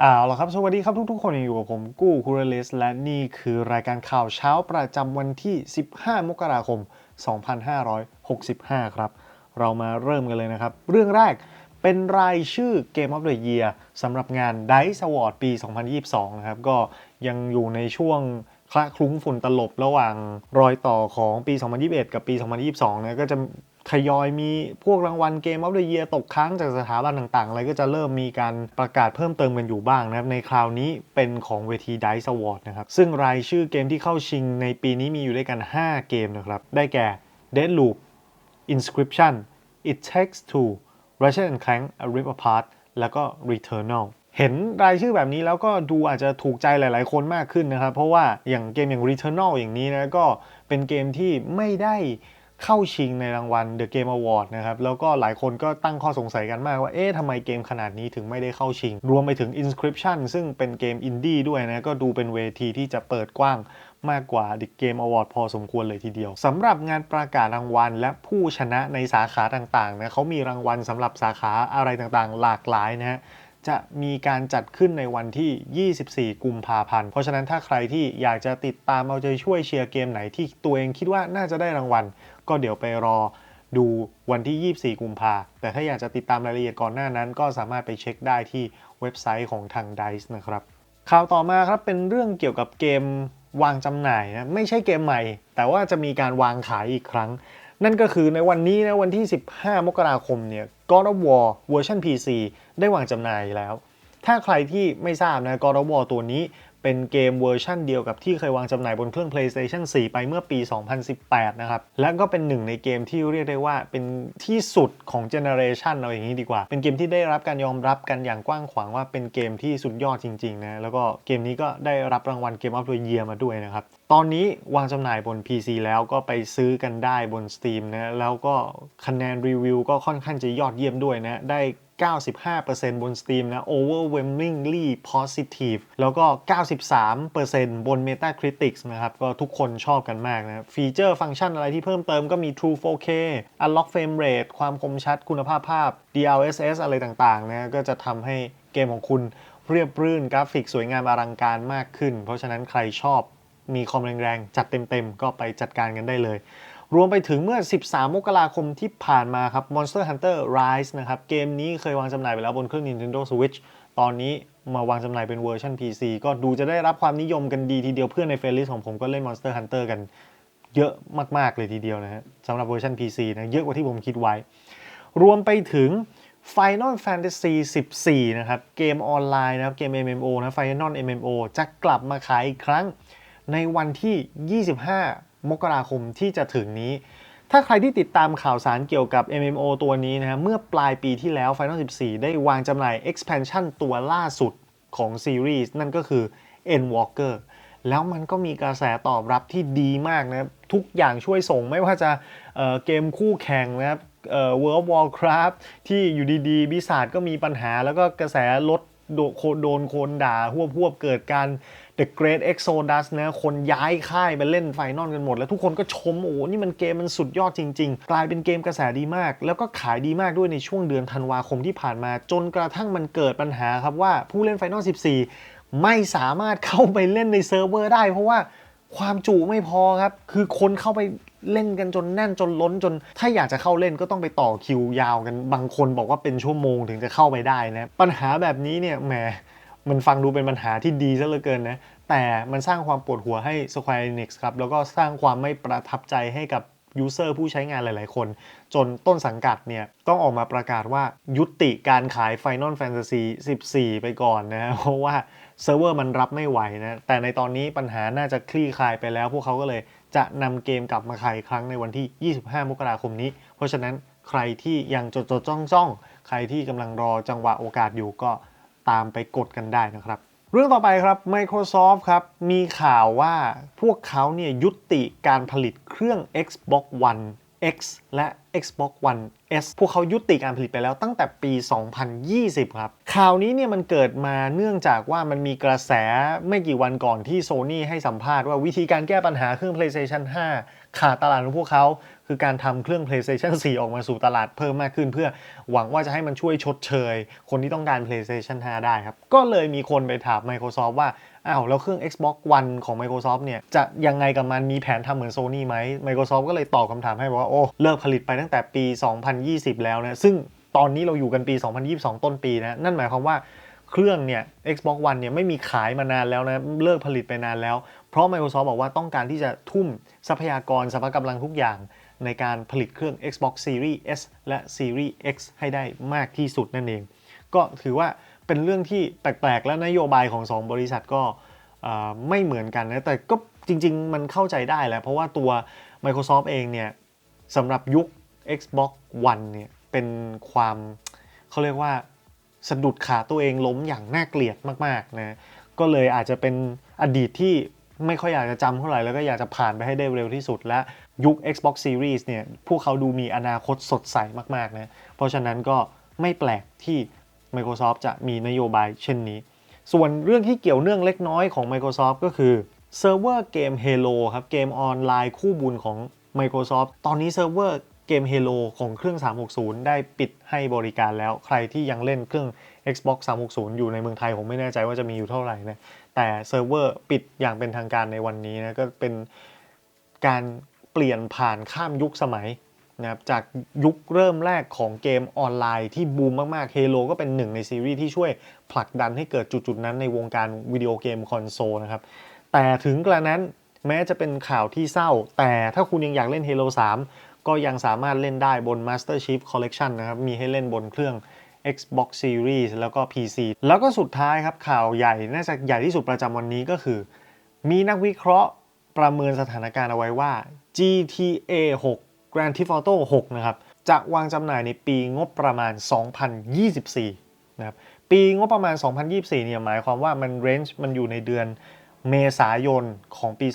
เอาละครับ สวัสดีครับทุกๆ คนอยู่กับผมกู้คูเรเลสและนี่คือรายการข่าวเช้าประจำวันที่ 15 มกราคม 2565 ครับ เรามาเริ่มกันเลยนะครับ เรื่องแรกเป็นรายชื่อ Game of the Year สำหรับงาน DICE Award ปี 2022 นะครับ ก็ยังอยู่ในช่วงคละคลุ้งฝุ่นตลบระหว่างรอยต่อของปี 2021 กับปี 2022 นะก็จะ ทยอยมีพวกรางวัลเกม of the Year ตกค้างจากสถาบันต่างๆ อะไรก็จะเริ่มมีการประกาศเพิ่มเติมกันอยู่บ้างนะครับ ในคราวนี้เป็นของเวที DICE Award นะครับ ซึ่งรายชื่อเกมที่เข้าชิงในปีนี้มีอยู่ด้วยกัน 5 เกมนะครับ ได้แก่ Deadloop Inscription It Takes Two Ratchet and Clank A Rip Apart แล้วก็ Returnal เห็นรายชื่อแบบนี้แล้วก็ดูอาจจะถูกใจหลาย ๆ คนมากขึ้นนะครับ เพราะว่าอย่างเกมอย่าง Returnal อย่างนี้นะก็เป็นเกมที่ไม่ได้ เข้าชิงในรางวัล The Game Award นะครับ แล้วก็หลายคนก็ตั้งข้อสงสัยกันมากว่า เอ๊ะทำไมเกมขนาดนี้ถึงไม่ได้เข้าชิง รวมไปถึง Inscription ซึ่งเป็นเกมอินดี้ด้วยนะ ก็ดูเป็นเวทีที่จะเปิดกว้างมากกว่า The Game Award พอสมควรเลยทีเดียวสำหรับงานประกาศรางวัล และผู้ชนะในสาขาต่างๆนะเขามีรางวัลสำหรับสาขาอะไรต่างๆ หลากหลายนะฮะ จะมีการจัดขึ้นในวันที่ 24 กุมภาพันธ์ เพราะฉะนั้นถ้าใครที่อยากจะติดตามเอาใจช่วยเชียร์เกมไหนที่ตัวเองคิดว่าน่าจะได้รางวัล ก็เดี๋ยวไปรอดูวันที่ 24 กุมภาแต่ถ้าอยากจะติดตามรายละเอียดก่อนหน้านั้น ก็สามารถไปเช็คได้ที่เว็บไซต์ของทาง DICE นะครับ ข่าวต่อมาครับเป็นเรื่องเกี่ยวกับเกมวางจำหน่ายนะ ไม่ใช่เกมใหม่ แต่ว่าจะมีการวางขายอีกครั้ง นั่นก็คือในวันนี้นะวันที่ 15 มกราคมเนี่ย God of War เวอร์ชัน PC ได้วางจำหน่ายแล้ว ถ้าใครที่ไม่ทราบนะ God of War ตัวนี้ เป็นเกมเวอร์ชันเดียวกับที่เคยวางจำหน่ายบนเครื่อง PlayStation 4 ไปเมื่อปี 2018 นะครับ และก็เป็นหนึ่งในเกมที่เรียกได้ว่าเป็นที่สุดของเจเนอเรชันเอาอย่างนี้ดีกว่า เป็นเกมที่ได้รับการยอมรับกันอย่างกว้างขวางว่าเป็นเกมที่สุดยอดจริงๆนะ แล้วก็เกมนี้ก็ได้รับรางวัลเกม of the Year มาด้วยนะครับ ตอนนี้วางจำหน่ายบน PC แล้วก็ไปซื้อกันได้บน Steam นะ แล้วก็คะแนนรีวิวก็ค่อนข้างจะยอดเยี่ยมด้วยนะ ได้ 95%บน Steam นะ overwhelmingly positive แล้วก็ 93%บน Metacritic นะครับ ก็ทุกคนชอบกันมากนะฟีเจอร์ฟังก์ชันอะไรที่เพิ่มเติมก็มี True 4K Unlock Frame Rate ความคมชัดคุณภาพภาพ DLSS อะไรต่างๆนะก็จะทำให้เกมของคุณเรียบรื่นกราฟิกสวยงามอลังการมากขึ้น เพราะฉะนั้นใครชอบมีคอมแรงๆ จัดเต็มๆ ก็ไปจัดการกันได้เลย รวมไปถึงเมื่อ 13 มกราคมที่ผ่านมาครับ Monster Hunter Rise นะครับเกมนี้เคยวางจำหน่ายไปแล้วบนเครื่อง Nintendo Switch ตอนนี้มาวางจำหน่ายเป็นเวอร์ชัน PC ก็ดูจะได้รับความนิยมกันดีทีเดียวเพื่อนในเฟรนลิสของผมก็เล่น Monster Hunter กันเยอะมากๆเลยทีเดียวนะฮะสำหรับเวอร์ชัน PC นะเยอะกว่าที่ผมคิดไว้ รวมไปถึง Final Fantasy 14 นะครับ เกมออนไลน์นะครับ เกม MMO นะ Final MMO จะกลับมาขายอีกครั้งในวันที่ 25 มกราคมที่จะถึงนี้ ถ้าใครที่ติดตามข่าวสารเกี่ยวกับ MMO ตัวนี้นะฮะเมื่อปลายปีที่แล้ว Final 14 ได้วางจำหน่าย expansion ตัวล่าสุดของซีรีส์นั่นก็คือ Endwalker แล้วมันก็มีกระแสตอบรับที่ดีมากนะครับทุกอย่างช่วยส่งไม่ว่าจะเเกมคู่แข่งนะครับเอ่อ World of Warcraft ที่อยู่ดีๆบิสาดก็มีปัญหา แล้วก็กระแสลดโดโคโดนคนด่าหวบหวบเกิดการ The Great Exodus นะคนย้ายค่ายไปเล่นไฟนอลกันหมด แล้วทุกคนก็ชม โอ้นี่มันเกมมันสุดยอดจริง ๆ กลายเป็นเกมกระแสดีมาก แล้วก็ขายดีมากด้วยในช่วงเดือนธันวาคมที่ผ่านมา จนกระทั่งมันเกิดปัญหาครับว่าผู้เล่นไฟนอล14 ไม่สามารถเข้าไปเล่นในเซิร์ฟเวอร์ได้ เพราะว่าความจุไม่พอครับ คือคนเข้าไปเล่นกันจนแน่นจนล้นจน ถ้าอยากจะเข้าเล่นก็ต้องไปต่อคิวยาวกัน บางคนบอกว่าเป็นชั่วโมงถึงจะเข้าไปได้นะ ปัญหาแบบนี้เนี่ยแหม มันฟังดูเป็นปัญหาที่ดีซะเหลือเกินนะ แต่มันสร้างความปวดหัวให้ Square Enix ครับ แล้วก็สร้างความไม่ประทับใจให้กับยูเซอร์ผู้ใช้งานหลาย ๆ คน จนต้นสังกัดเนี่ย ต้องออกมาประกาศว่ายุติการขาย Final Fantasy 14 ไปก่อนนะเพราะว่าเซิร์ฟเวอร์มันรับไม่ไหวนะ แต่ในตอนนี้ปัญหาน่าจะคลี่คลายไปแล้ว พวกเขาก็เลยจะนำเกมกลับมาขายครั้งในวันที่ 25 มกราคมนี้ เพราะฉะนั้นใครที่ยังจดจดจ้องจ้องๆใครที่กำลังรอจังหวะโอกาสอยู่ก็ ตามไปกดกันได้นะครับ เรื่องต่อไปครับ Microsoft ครับ มีข่าวว่าพวกเขาเนี่ยยุติการผลิตเครื่อง Xbox One X และ Xbox One S พวกเขายุติการผลิตไปแล้วตั้งแต่ปี 2020 ครับ ข่าวนี้เนี่ยมันเกิดมาเนื่องจากว่ามันมีกระแสไม่กี่วันก่อนที่โซ n y ให้สัมภาษณ์ว่าวิธีการแก้ปัญหาเครื่อง PlayStation 5 ขาดตลาดของพวกเขา คือการทำเครื่อง PlayStation 4 ออกมาสู่ตลาดเพิ่มมากขึ้น เพื่อหวังว่าจะให้มันช่วยชดเชย คนที่ต้องการ PlayStation 5 ได้ครับ ก็เลยมีคนไปถาม Microsoft ว่า อ้าวแล้วเครื่อง Xbox One ของ Microsoft เนี่ย จะยังไงกับมันมีแผนทำเหมือน Sony ไหม Microsoft ก็เลยตอบคำถามให้บอกว่า โอ้ เลิกผลิตไปตั้งแต่ปี 2020 แล้วนะ ซึ่งตอนนี้เราอยู่กันปี 2022 ต้นปีนะ นั่นหมายความว่าเครื่องเนี่ย Xbox One เนี่ยไม่มีขายมานานแล้วนะ เลิกผลิตไปนานแล้ว เพราะ Microsoft บอกว่าต้องการที่จะทุ่มทรัพยากรทรัพกำลังทุกอย่างในการผลิตเครื่อง Xbox Series S และ Series X ให้ได้มากที่สุดนั่นเอง ก็ถือว่า เป็นเรื่องที่แปลกๆ และนโยบายของ 2 บริษัทก็ไม่เหมือนกันนะ แต่ก็จริง ๆ มันเข้าใจได้แหละ เพราะว่าตัว Microsoft เองเนี่ยสำหรับยุค Xbox One เนี่ยเป็นความเขาเรียกว่าสะดุดขาตัวเองล้มอย่างน่าเกลียดมากๆนะก็เลยอาจจะเป็นอดีตที่ไม่ค่อยอยากจะจำเท่าไหร่แล้วก็อยากจะผ่านไปให้ได้เร็วที่สุด และยุค Xbox Series เนี่ยพวกเขาดูมีอนาคตสดใสมากๆนะเพราะฉะนั้นก็ไม่แปลกที่ Microsoft จะมีนโยบายเช่นนี้ ส่วนเรื่องที่เกี่ยวเนื่องเล็กน้อยของ Microsoft ก็คือเซิร์ฟเวอร์เกม Halo ครับเกมออนไลน์คู่บุญของ Microsoft ตอนนี้เซิร์ฟเวอร์เกม Halo ของเครื่อง 360 ได้ปิดให้บริการแล้ว ใครที่ยังเล่นเครื่อง Xbox 360 อยู่ในเมืองไทย ผมไม่แน่ใจว่าจะมีอยู่เท่าไหร่นะ แต่เซิร์ฟเวอร์ปิดอย่างเป็นทางการในวันนี้นะ ก็เป็นการเปลี่ยนผ่านข้ามยุคสมัย นะครับจากยุคเริ่มแรกของเกมออนไลน์ที่บูมมากๆ Halo ก็เป็นหนึ่งในซีรีส์ที่ช่วยผลักดันให้เกิดจุดๆนั้นในวงการวิดีโอเกมคอนโซลนะครับ แต่ถึงกระนั้นแม้จะเป็นข่าวที่เศร้า แต่ถ้าคุณยังอยากเล่น Halo 3 ก็ยังสามารถเล่นได้บน Master Chief Collection นะครับ มีให้เล่นบนเครื่อง Xbox Series แล้วก็ PC แล้วก็สุดท้ายครับข่าวใหญ่ น่าจะใหญ่ที่สุดประจำวันนี้ก็คือ มีนักวิเคราะห์ประเมินสถานการณ์เอาไว้ว่า GTA 6 Grand Theft Auto 6 นะครับ จะวางจำหน่ายในปีงบประมาณ 2024 นะครับ ปีงบประมาณ 2024 เนี่ยหมายความว่ามันเรนจ์มันอยู่ในเดือนเมษายนของปี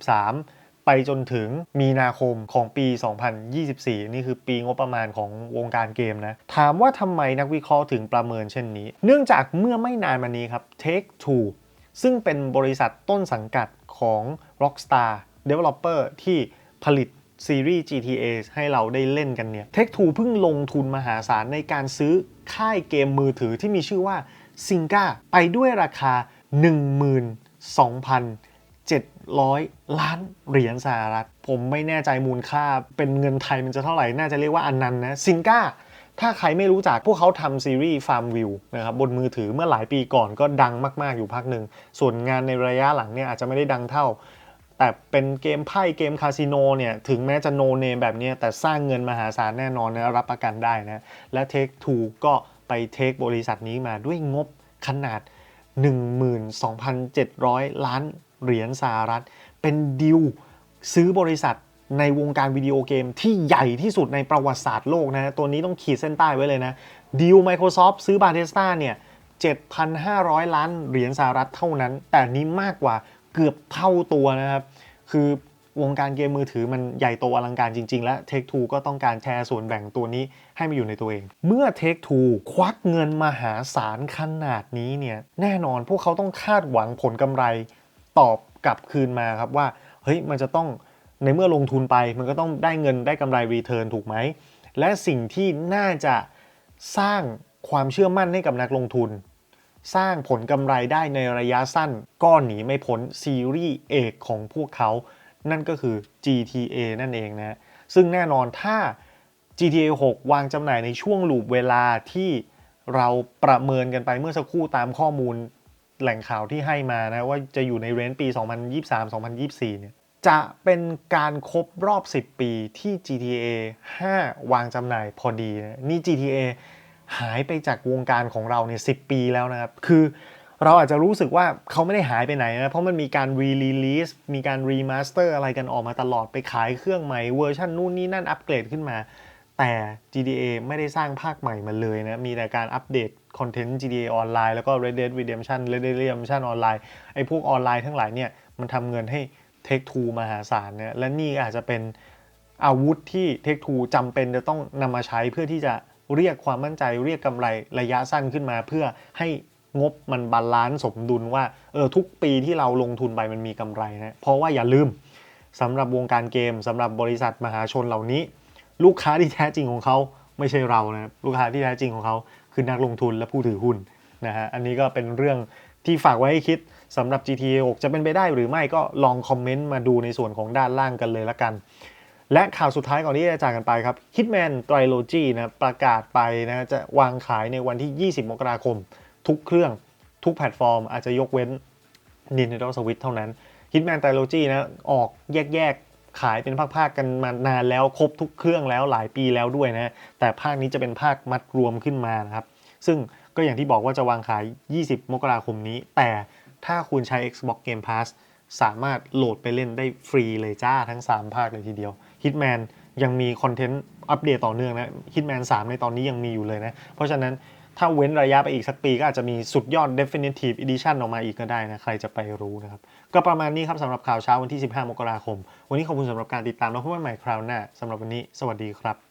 2023 ไปจนถึงมีนาคมของปี 2024 นี่คือปีงบประมาณของวงการเกมนะ ถามว่าทำไมนักวิเคราะห์ถึงประเมินเช่นนี้ เนื่องจากเมื่อไม่นานมานี้ครับ Take Two ซึ่งเป็นบริษัทต้นสังกัดของ Rockstar Developer ที่ผลิต ซีรีส์ GTA ให้เราได้เล่นกันเนี่ย Take Two เพิ่งลงทุนมหาศาลในการซื้อค่ายเกมมือถือที่มีชื่อว่า Zynga ไปด้วยราคา 12,700 ล้านเหรียญสหรัฐ ผมไม่แน่ใจมูลค่าเป็นเงินไทยมันจะเท่าไหร่ น่าจะเรียกว่าอันนั้นนะ Zynga ถ้าใครไม่รู้จักพวกเขาทำซีรีส์ Farmville นะครับบนมือถือเมื่อหลายปีก่อนก็ดังมาก ๆ อยู่พักหนึ่ง ส่วนงานในระยะหลังเนี่ยอาจจะไม่ได้ดังเท่า แต่เป็นเกมไพ่เกมคาสิโนเนี่ย ถึงแม้จะโนเนมแบบนี้แต่สร้างเงินมหาศาลแน่นอนนะ รับประกันได้นะ และ Take Two ก็ไปเทคบริษัทนี้มาด้วยงบขนาด 12,700 ล้านเหรียญสหรัฐ เป็นดิวซื้อบริษัทในวงการวิดีโอเกมที่ใหญ่ที่สุดในประวัติศาสตร์โลกนะ ตัวนี้ต้องขีดเส้นใต้ไว้เลยนะดิว Microsoft ซื้อบาเ e สตาเนี่ย 7,500 ล้านเหรียญสหรัฐเท่านั้น แต่นี้มากกว่า เกือบเท่าตัวนะครับ คือวงการเกมมือถือมันใหญ่โตอลังการจริง ๆ และ Take Two ก็ต้องการแชร์ส่วนแบ่งตัวนี้ให้มาอยู่ในตัวเอง เมื่อ Take Two ควักเงินมหาศาลขนาดนี้เนี่ยแน่นอนพวกเขาต้องคาดหวังผลกำไรตอบกลับคืนมาครับว่าเฮ้ยมันจะต้องในเมื่อลงทุนไปมันก็ต้องได้เงินได้กำไรรีเทิร์นถูกไหม และสิ่งที่น่าจะสร้างความเชื่อมั่นให้กับนักลงทุน สร้างผลกำไรได้ในระยะสั้น ก็หนีไม่พ้นซีรีส์เอกของพวกเขา นั่นก็คือ GTA นั่นเองนะซึ่งแน่นอนถ้า GTA 6 วางจำหน่ายในช่วงลูปเวลาที่เราประเมินกันไปเมื่อสักครู่ตามข้อมูลแหล่งข่าวที่ให้มานะ ว่าจะอยู่ในเรนจ์ปี 2023-2024 เนี่ยจะเป็นการครบรอบ 10 ปีที่ GTA 5 วางจำหน่ายพอดีนะนี่ GTA หายไปจากวงการของเราเนี่ย10ปีแล้วนะครับ คือเราอาจจะรู้สึกว่าเขาไม่ได้หายไปไหนนะ เพราะมันมีการรีลีลีสมีการรีมาสเตอร์อะไรกันออกมาตลอดไปขายเครื่องใหม่เวอร์ชันนู่นนี่นั่นอัปเกรดขึ้นมา แต่ GTA ไม่ได้สร้างภาคใหม่มาเลยนะ มีแต่การอัปเดตคอนเทนต์ GTA ออนไลน์แล้วก็ Red Dead Redemption Red Dead Redemption ออนไลน์ไอ้พวกออนไลน์ทั้งหลายเนี่ยมันทำเงินให้ Take Two มหาศาลเนี่ยและนี่อาจจะเป็นอาวุธที่ Take Two จำเป็นจะต้องนำมาใช้เพื่อที่จะ เรียกความมั่นใจเรียกกำไรระยะสั้นขึ้นมา เพื่อให้งบมันบาลานซ์สมดุลว่าเออทุกปีที่เราลงทุนไปมันมีกำไรนะเพราะว่าอย่าลืมสำหรับวงการเกมสำหรับบริษัทมหาชนเหล่านี้ ลูกค้าที่แท้จริงของเขาไม่ใช่เรานะครับลูกค้าที่แท้จริงของเขาคือนักลงทุนและผู้ถือหุ้นนะฮะอันนี้ก็เป็นเรื่องที่ฝากไว้ให้คิดสำหรับ GTA 6 จะเป็นไปได้หรือไม่ก็ลองคอมเมนต์มาดูในส่วนของด้านล่างกันเลยละกัน และข่าวสุดท้ายก่อนที่จะจากกันไปครับ Hitman Trilogy นะประกาศไปนะจะวางขายในวันที่ 20 มกราคม ทุกเครื่องทุกแพลตฟอร์ม อาจจะยกเว้น Nintendo Switch เท่านั้น Hitman Trilogy นะออกแยกๆ ขายเป็นภาคๆกันมานานแล้วครบทุกเครื่องแล้วหลายปีแล้วด้วยนะแต่ภาคนี้จะเป็นภาคมัดรวมขึ้นมานะครับ ซึ่งก็อย่างที่บอกว่าจะวางขาย 20 มกราคมนี้ แต่ถ้าคุณใช้ Xbox Game Pass สามารถโหลดไปเล่นได้ฟรีเลยจ้าทั้ง 3 ภาคเลยทีเดียว Hitman ยังมีคอนเทนต์อัปเดตต่อเนื่องนะ Hitman 3 ในตอนนี้ยังมีอยู่เลยนะ เพราะฉะนั้นถ้าเว้นระยะไปอีกสักปีก็อาจจะมีสุดยอด Definitive Edition ออกมาอีกก็ได้นะ ใครจะไปรู้นะครับ ก็ประมาณนี้ครับสำหรับข่าวเช้าวันที่ 15 มกราคม วันนี้ขอบคุณสำหรับการติดตามแล้วพบกันใหม่คราวหน้าสำหรับวันนี้ สวัสดีครับ